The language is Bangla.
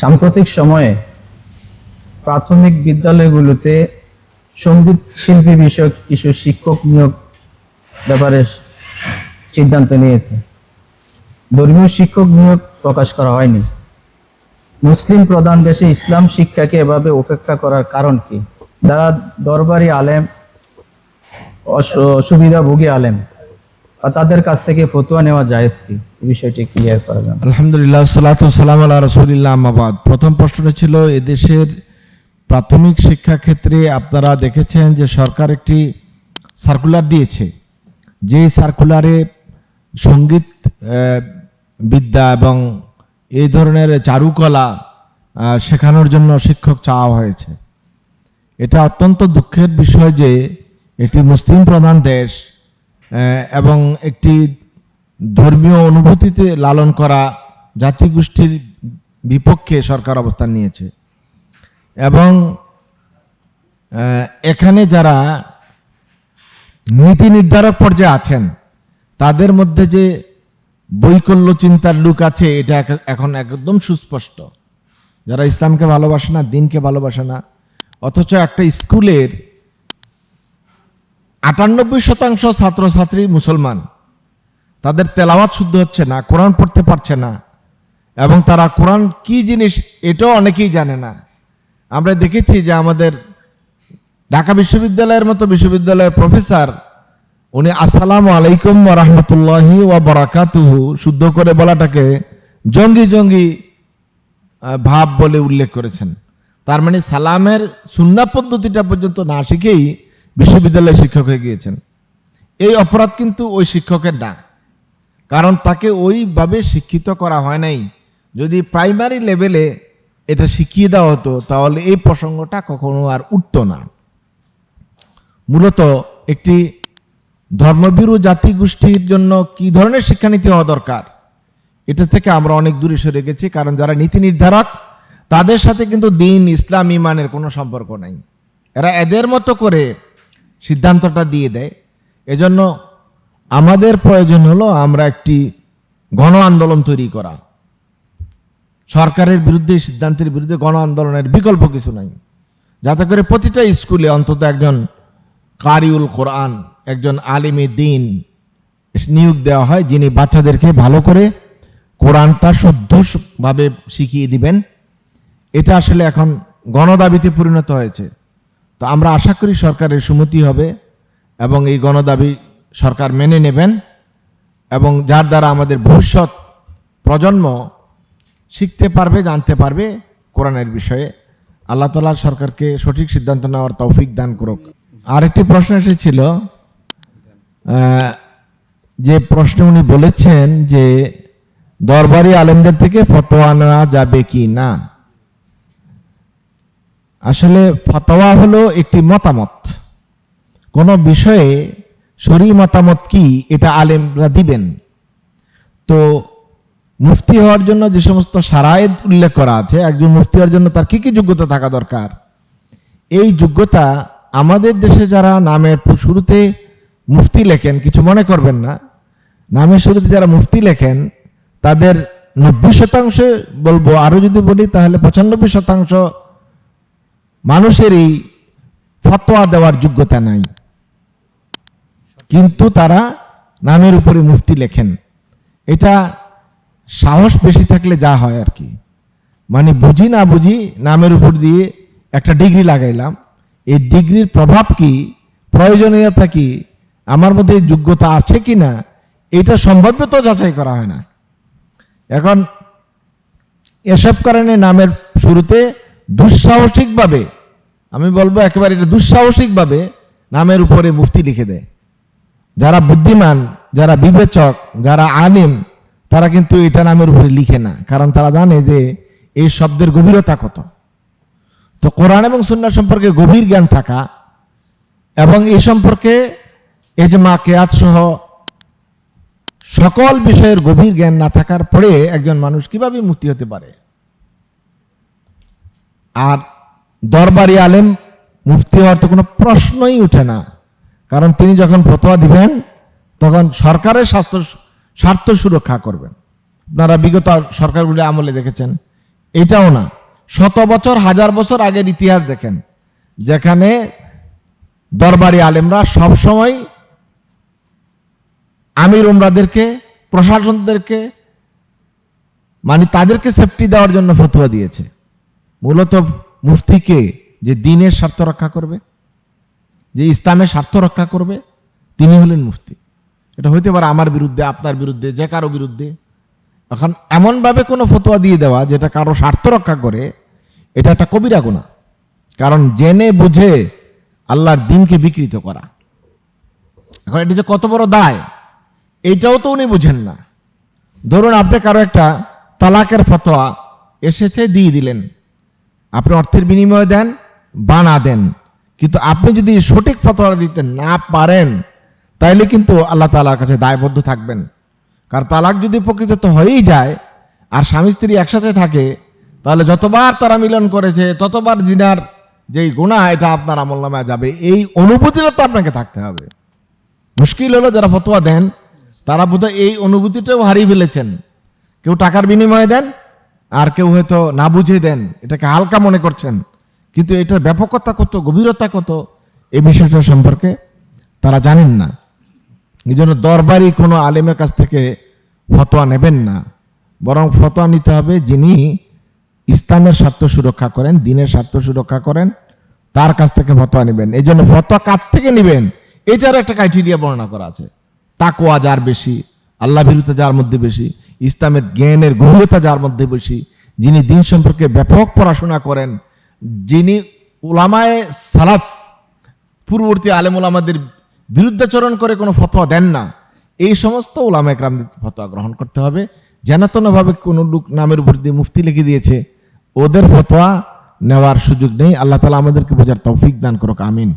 সাম্প্রতিক সময়ে প্রাথমিক বিদ্যালয়গুলোতে সংগীত শিল্পী বিষয়ক কিছু শিক্ষক নিয়োগ ব্যাপারে সিদ্ধান্ত নিয়েছে। ধর্মীয় শিক্ষক নিয়োগ প্রকাশ করা হয়নি। মুসলিম প্রধান দেশে ইসলাম শিক্ষাকে এভাবে উপেক্ষা করার কারণ কি? যারা দরবারি আলেম, অস- অসুবিধাভোগী আলেম তাদের কাছ থেকে ফতুয়া নেওয়া জায়েজ কি? বিষয়টি ক্লিয়ার করা যাবে আলহামদুলিল্লাহ, সালাতু সালাম আল্লাহ রসুলিল্লাহ আমাবাদ প্রথম প্রশ্নটা ছিল, এদেশের প্রাথমিক শিক্ষা ক্ষেত্রে আপনারা দেখেছেন যে সরকার একটি সার্কুলার দিয়েছে। যে সার্কুলারে সংগীত বিদ্যা এবং এই ধরনের চারুকলা শেখানোর জন্য শিক্ষক চাওয়া হয়েছে। এটা অত্যন্ত দুঃখের বিষয় যে এটি মুসলিম প্রধান দেশ এবং একটি ধর্মীয় অনুভূতিতে লালন করা জাতিগোষ্ঠীর বিপক্ষে সরকার অবস্থান নিয়েছে। এবং এখানে যারা নীতি নির্ধারক পর্যায়ে আছেন, তাদের মধ্যে যে বৈকল্য চিন্তার লুক আছে, এটা এখন একদম সুস্পষ্ট। যারা ইসলামকে ভালোবাসে না, দিনকে ভালোবাসে না, অথচ একটা স্কুলের আটানব্বই শতাংশ ছাত্রছাত্রী মুসলমান। তাদের তেলাওয়াত শুদ্ধ হচ্ছে না, কোরআন পড়তে পারছে না। এবং তারা কোরআন কি জিনিস এটাও অনেকেই জানে না। আমরা দেখেছি যে আমাদের ঢাকা বিশ্ববিদ্যালয়ের মতো বিশ্ববিদ্যালয়ের প্রফেসর, উনি আসসালামু আলাইকুম রহমতুল্লাহি ওয়া বারাকাতুহু শুদ্ধ করে বলাটাকে জঙ্গি জঙ্গি ভাব বলে উল্লেখ করেছেন। তার মানে সালামের সুন্না পদ্ধতিটা পর্যন্ত না শিখেই বিশ্ববিদ্যালয়ের শিক্ষক হয়ে গিয়েছেন। এই অপরাধ কিন্তু ওই শিক্ষকের না কারণ তাকে ওইভাবে শিক্ষিত করা হয় নাই। যদি প্রাইমারি লেভেলে এটা শিখিয়ে দেওয়া হতো, তাহলে এই প্রসঙ্গটা কখনো আর উঠতো না। মূলত একটি ধর্মবিরু জাতিগোষ্ঠীর জন্য কি ধরনের শিক্ষানীতি হওয়া দরকার, এটা থেকে আমরা অনেক দূরে সরে গেছি। কারণ যারা নীতি নির্ধারক, তাদের সাথে কিন্তু দিন, ইসলাম, ইমানের কোনো সম্পর্ক নাই। এরা এদের মতো করে সিদ্ধান্তটা দিয়ে দেয়। এজন্য আমাদের প্রয়োজন হলো আমরা একটি গণ আন্দোলন তৈরি করা। সরকারের বিরুদ্ধে, সিদ্ধান্তের বিরুদ্ধে গণ আন্দোলনের বিকল্প কিছু নাই। যাতে করে প্রতিটা স্কুলে অন্তত একজন কারিউল কোরআন, একজন আলিমী দিন নিয়োগ দেওয়া হয়, যিনি বাচ্চাদেরকে ভালো করে কোরআনটা শুদ্ধভাবে শিখিয়ে দিবেন। এটা আসলে এখন গণদাবিতে পরিণত হয়েছে। তো আমরা আশা করি সরকারের সুমতি হবে এবং এই গণদাবি সরকার মেনে নেবেন এবং যার দ্বারা আমাদের ভবিষ্যৎ প্রজন্ম শিখতে পারবে, জানতে পারবে কোরআনের বিষয়ে। আল্লাহ তালা সরকারকে সঠিক সিদ্ধান্ত নেওয়ার তৌফিক দান করুক। আরেকটি প্রশ্ন এসেছিল যে প্রশ্ন উনি বলেছেন যে দরবারি আলেমদের থেকে ফতোয়া নেওয়া যাবে কি না? আসলে ফতোয়া হলো একটি মতামত। কোনো বিষয়ে শরী মতামত কি, এটা আলেমরা দিবেন। তো মুফতি হওয়ার জন্য যে সমস্ত সারায়েদ উল্লেখ করা আছে, একজন মুফতি হওয়ার জন্য তার কি কি যোগ্যতা থাকা দরকার? এই যোগ্যতা আমাদের দেশে যারা নামের শুরুতে মুফতি লেখেন, কিছু মনে করবেন না। নামের শুরুতে যারা মুফতি লেখেন, তাদের নব্বই শতাংশ বলব আরও যদি বলি, তাহলে পঁচানব্বই শতাংশ মানুষেরই ফতোয়া দেওয়ার যোগ্যতা নাই। কিন্তু তারা নামের উপরে মুফতি লেখেন। এটা সাহস বেশি থাকলে যা হয় আর কি। মানে বুঝি না বুঝি নামের উপর দিয়ে একটা ডিগ্রি লাগাইলাম। এই ডিগ্রির প্রভাব কি, প্রয়োজনীয়তা কি, আমার মধ্যে যোগ্যতা আছে কি না, এটা সম্ভাব্য তো যাচাই করা হয় না। এখন এসব কারণে নামের শুরুতে দুঃসাহসিকভাবে, আমি বলব একেবারে এটা দুঃসাহসিকভাবে নামের উপরে মুফতি লিখে দেয়। যারা বুদ্ধিমান, যারা বিবেচক, যারা আলিম, তারা কিন্তু এটা নামের উপরে লিখে না। কারণ তারা জানে যে এই শব্দের গভীরতা কত। তো কোরআন এবং সুন্না সম্পর্কে গভীর জ্ঞান থাকা এবং এই সম্পর্কে এজমা কেয়াত সহ সকল বিষয়ের গভীর জ্ঞান না থাকার পরে একজন মানুষ কীভাবে মুক্তি হতে পারে? আর দরবারি আলেম, মুফতি হওয়ার তো কোনো প্রশ্নই উঠে না। কারণ তিনি যখন ফতোয়া দিবেন, তখন সরকারের স্বাস্থ্য, স্বার্থ সুরক্ষা করবেন। আপনারা বিগত সরকারগুলি আমলে দেখেছেন, এটাও না। শত বছর, হাজার বছর আগের ইতিহাস দেখেন, যেখানে দরবারি আলেমরা সবসময় আমির উমরাদেরকে, প্রশাসনদেরকে মানে তাদেরকে সেফটি দেওয়ার জন্য ফতোয়া দিয়েছে। মূলত মুফতিকে যে দিনের স্বার্থ রক্ষা করবে, যে ইসলামের স্বার্থ রক্ষা করবে, তিনি হলেন মুফতি। এটা হইতে পারে আমার বিরুদ্ধে, আপনার বিরুদ্ধে, যে কারও বিরুদ্ধে। এখন এমনভাবে কোনো ফতোয়া দিয়ে দেওয়া যেটা কারও স্বার্থ রক্ষা করে, এটা একটা কবিরা গুণা কারণ জেনে বুঝে আল্লাহর দিনকে বিকৃত করা। এখন এটা যে কত বড় দায় এইটাও তো উনি বুঝেন না। ধরুন আপনি কারও একটা তালাকের ফতোয়া এসেছে, দিয়ে দিলেন। আপনি অর্থের বিনিময় দেন বা না দেন। কিন্তু আপনি যদি সঠিক ফতোয়া দিতে না পারেন, তাইলে কিন্তু আল্লাহ তালার কাছে দায়বদ্ধ থাকবেন। কারণ তালাক যদি প্রকৃত হয়েই যায়, আর স্বামী স্ত্রী একসাথে থাকে, তাহলে যতবার তারা মিলন করেছে, ততবার জিনার যেই গুণা, এটা আপনার আমল নামায় যাবে। এই অনুভূতিটা তো আপনাকে থাকতে হবে। মুশকিল হলো যারা ফতোয়া দেন, তারা বোধহয় এই অনুভূতিটাও হারিয়ে ফেলেছেন। কেউ টাকার বিনিময়ে দেন আর কেউ হয়তো না বুঝে দেন, এটাকে হালকা মনে করছেন, কিন্তু এটার ব্যাপকতা কত, গভীরতা কত এই বিষয়টা সম্পর্কে তারা জানেন না। এই জন্য দরবারি কোনো আলেমের কাছ থেকে ফতোয়া নেবেন না, বরং ফতোয়া নিতে হবে যিনি ইসলামের স্বার্থ সুরক্ষা করেন, দিনের স্বার্থ সুরক্ষা করেন, তার কাছ থেকে ফতোয়া নেবেন। এই জন্য ফতোয়া কাছ থেকে নেবেন? এটার একটা ক্রাইটেরিয়া বর্ণনা করা আছে। তাকোয়া যার বেশি আল্লাহ বিরুদ্ধে যার মধ্যে বেশি, ইসলামের জ্ঞানের গভীরতা যার মধ্যে বেশি, যিনি দিন সম্পর্কে ব্যাপক পড়াশোনা করেন, যিনি উলামায়ে সালাফ, পূর্ববর্তী আলেম ওলামাদের বিরুদ্ধাচরণ করে কোনো ফতোয়া দেন না, এই সমস্ত ওলামা একরামদের ফতোয়া গ্রহণ করতে হবে। যেনতনভাবে কোনো লোক নামের উপর দিয়ে মুফতি লিখে দিয়েছে, ওদের ফতোয়া নেওয়ার সুযোগ নেই। আল্লাহ তালা আমাদেরকে বোঝার তৌফিক দান করুক, আমিন।